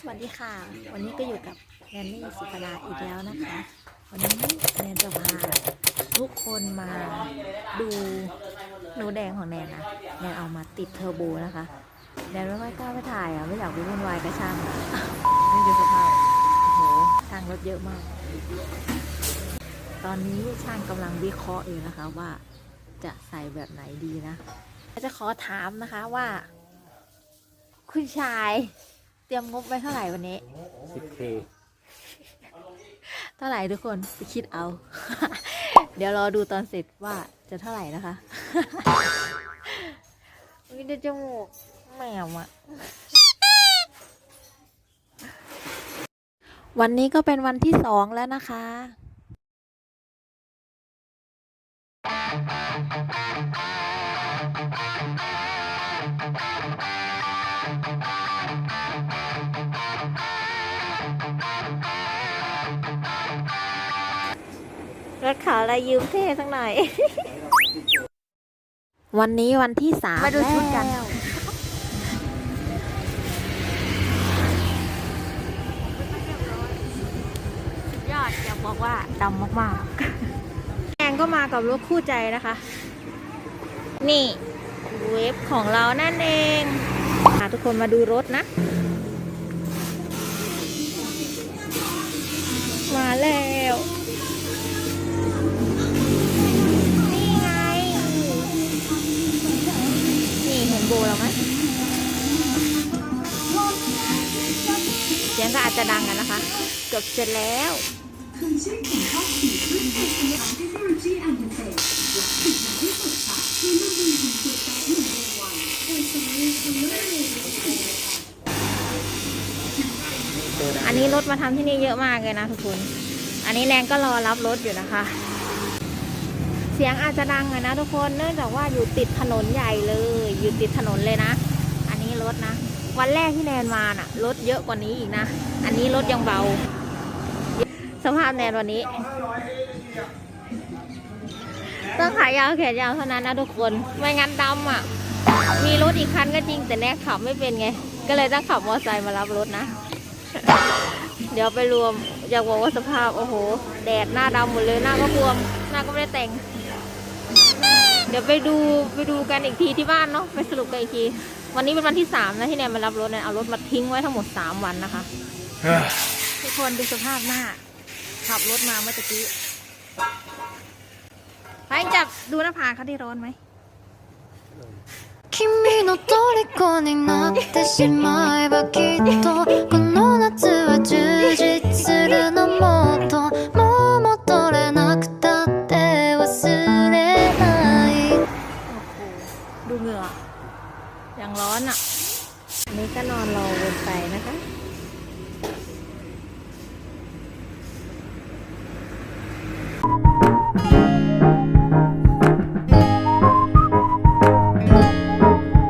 สวัสดีค่ะ วันนี้ก็อยู่กับแนนนี่สุภาราอีกแล้วนะคะ วันนี้แนนจะพาทุกคนมาดูหนูแดงของแนนนะแนนเอามาติดเทอร์โบนะคะ แนนไม่ค่อยกล้าไปถ่ายอะไม่อยากไปวุ่นวายกับช่างอะนี่ดูสภาพโอ้โหช่างรถเยอะมาก ตอนนี้ช่างกำลังวิเคราะห์อยู่นะคะว่าจะใส่แบบไหนดีนะจะขอถามนะคะว่า คุณชาย เตรียมงบไว้เท่าไหร่วันนี้ สิบเคเท่าไหร่ทุกคนไปคิดเอา เดี๋ยวรอดูตอนเสร็จว่าจะเท่าไหร่นะคะ มีแต่จมูกแมวอะวันนี้ก็เป็นวันที่สองแล้วนะคะ รถขาวอะไรยืมเท่สักหน่อย วันนี้วันที่สามมาดูชุดกันแล้วสุดยอดอยากบอกว่าดำมากๆแองก็มากับรถคู่ใจนะคะ นี่ เวฟของเรานั่นเองพา ทุกคนมาดูรถนะ มาแล้ว นี่ไง นี่เห็นโบแล้วไหมเสียงก็อาจจะดังกันนะคะ เกือบเสร็จแล้ว นี้รถมาทำที่นี่เยอะมากเลยนะทุกคน อันนี้แนนก็รอรับรถอยู่นะคะ เสียงอาจจะดังอะนะทุกคน เนื่องจากว่าอยู่ติดถนนใหญ่เลย อยู่ติดถนนเลยนะ อันนี้รถนะ วันแรกที่แนนมาน่ะ รถเยอะกว่านี้อีกนะ อันนี้รถยังเบา สภาพแนนวันนี้ ต้องขายาวแขนยาวเท่านั้นนะทุกคน ไม่งั้นดำอะ มีรถอีกคันก็จริงแต่แนนขับไม่เป็นไง ก็เลยต้องขับมอเตอร์ไซค์มารับรถนะ เดี๋ยวไปรวม อยากบอกว่าสภาพ โอ้โห แดดหน้าดำหมดเลยหน้าก็บวม หน้าก็ไม่ได้แต่ง เดี๋ยวไปดูไปดูกันอีกทีที่บ้านเนาะไปสรุปกันอีกที วันนี้เป็นวันที่สามนะที่แนนมารับรถเนี่ยเอารถมาทิ้งไว้ทั้งหมดสามวันนะคะ ทุกคนดูสภาพหน้า ขับรถมาเมื่อตะกี้ไปจับดูหน้าผากเขาที่ร้อนไหม 君の虜になってしまえばきっと เหงื่ออย่างร้อนอะ อันนี้ก็นอนรอวนไปนะคะ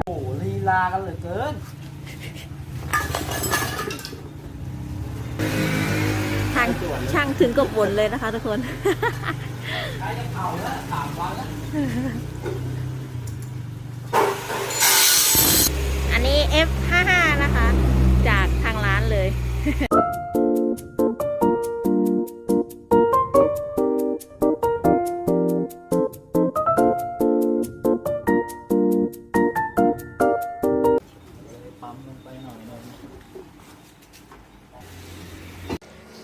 โอ้โหลีลากันเหลือเกินทางช่างถึงกับบ่นเลยนะคะทุกคน ใช้จะเผาแล้วสามวันแล้ว อันนี้ F55 นะคะ จากทางร้านเลย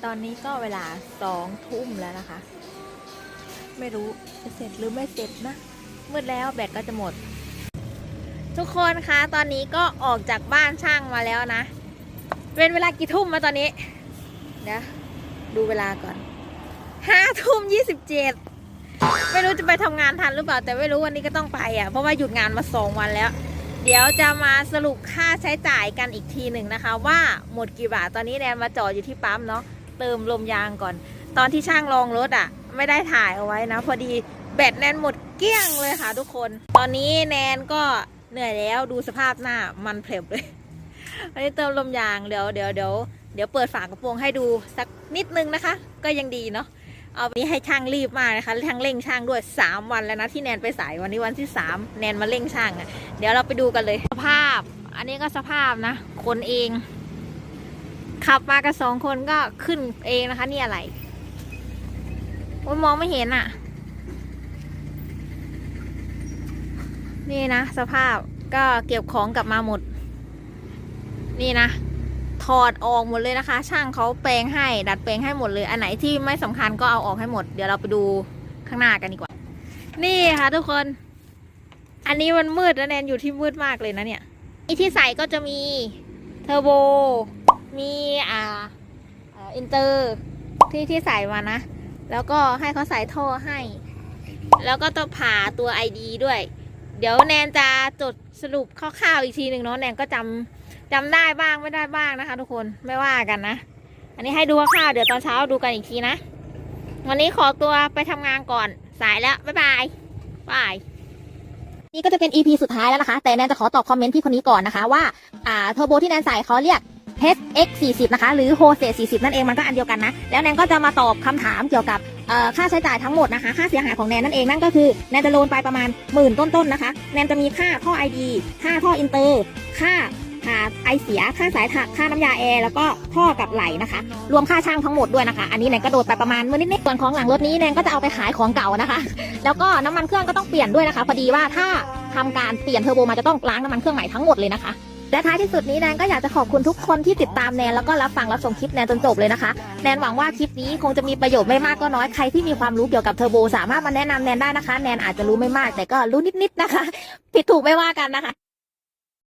ตอนนี้ก็เวลาสองทุ่มแล้วนะคะ ไม่รู้จะเสร็จหรือไม่เสร็จนะมืดแล้วแบตก็จะหมด ทุกคนคะตอนนี้ก็ออกจากบ้านช่างมาแล้วนะ เป็นเวลากี่ทุ่มมาตอนนี้ เดี๋ยวดูเวลาก่อนห้าทุ่มยี่สิบเจ็ดไม่รู้จะไปทำงานทันหรือเปล่า แต่ไม่รู้วันนี้ก็ต้องไปอะ เพราะว่าหยุดงานมาสองวันแล้ว เดี๋ยวจะมาสรุปค่าใช้จ่ายกันอีกทีหนึ่งนะคะ ว่าหมดกี่บาทตอนนี้แนนมาจอดอยู่ที่ปั๊มเนาะเติมลมยางก่อน ตอนที่ช่างลองรถอะ่ะ ไม่ได้ถ่ายเอาไว้นะ พอดีแบตแนนหมดเกลี้ยงเลยค่ะทุกคน ตอนนี้แนนก็ เหนื่อยแล้วดูสภาพหน้ามันเพลบเลยอันนี้เติมลมยางเดี๋ยวเดี๋ยวเดี๋ยวเดี๋ยวเปิดฝากระโปรงให้ดูสักนิดนึงนะคะ ก็ยังดีเนาะเอาวันนี้ให้ช่างรีบมากนะคะช่างเร่งช่างด้วย 3 วันแล้วนะที่แนนไปสายวันนี้วันที่ 3 แนนมาเร่งช่างอะ่ะ เดี๋ยวเราไปดูกันเลยสภาพ อันนี้ก็สภาพนะ คนเอง ขับมากันสองคนก็ขึ้นเองนะคะ นี่อะไรโอ้ยมองไม่เห็นอะ่ะ นี่นะ สภาพก็เก็บของกลับมาหมด นี่นะ ถอดออกหมดเลยนะคะ ช่างเขาแปลงให้ ดัดแปลงให้หมดเลย อันไหนที่ไม่สำคัญก็เอาออกให้หมด เดี๋ยวเราไปดูข้างหน้ากันดีกว่า นี่ค่ะทุกคน อันนี้มันมืดนะแนนอยู่ที่มืดมากเลยนะเนี่ยอีที่ใส่ก็จะมีเทอร์โบ มีอ่าอ่าอินเตอร์ที่ที่ใส่มานะ แล้วก็ให้เขาใส่ท่อให้ แล้วก็ต้องผ่าตัว ID ด้วย เดี๋ยวแนนจะจดสรุปคร่าวๆอีกทีหนึ่งเนาะแนนก็จำจำได้บ้างไม่ได้บ้างนะคะ ทุกคนไม่ว่ากันนะ อันนี้ให้ดูคร่าวๆเดี๋ยวตอนเช้าดูกันอีกทีนะ วันนี้ขอตัวไปทำงานก่อนสายแล้วบ๊ายบายบายนี่ก็จะเป็น EP สุดท้ายแล้วนะคะ แต่แนนจะขอตอบคอมเมนต์พี่คนนี้ก่อนนะคะว่าอ่าเทอร์โบที่แนนใส่เขาเรียก HX 40 นะคะ หรือ h o s e 40 นั่นเองมันก็อันเดียวกันนะ แล้วแนนก็จะมาตอบคำถามเกี่ยวกับ ค่าใช้จ่ายทั้งหมดนะคะ ค่าเสียหายของแนนนั่นเองนั่นก็คือแนนจะโลนไปประมาณหมื่นต้นๆนะคะ แนนจะมีค่าท่อ ID ค่าท่ออินเตอร์ ค่าค่าไอเสียค่าสายถักค่าน้ำยาแอร์แล้วก็ท่อกับไหลนะคะ รวมค่าช่างทั้งหมดด้วยนะคะ อันนี้แนนก็โดดไปประมาณเมื่อนิดๆส่วนของหลังรถนี้แนนก็จะเอาไปขายของเก่านะคะ แล้วก็น้ำมันเครื่องก็ต้องเปลี่ยนด้วยนะคะพอดีว่าถ้าทำการเปลี่ยนเทอร์โบมาจะต้องล้างน้ำมันเครื่องใหม่ทั้งหมดเลยนะคะ และท้ายที่สุดนี้แนนก็อยากจะขอบคุณทุกคนที่ติดตามแนนแล้วก็รับฟังรับชมคลิปแนนจนจบเลยนะคะ แนนหวังว่าคลิปนี้คงจะมีประโยชน์ไม่มากก็น้อยใครที่มีความรู้เกี่ยวกับเทอร์โบสามารถมาแนะนำแนนได้นะคะ แนนอาจจะรู้ไม่มากแต่ก็รู้นิดๆนะคะ ผิดถูกไม่ว่ากันนะคะ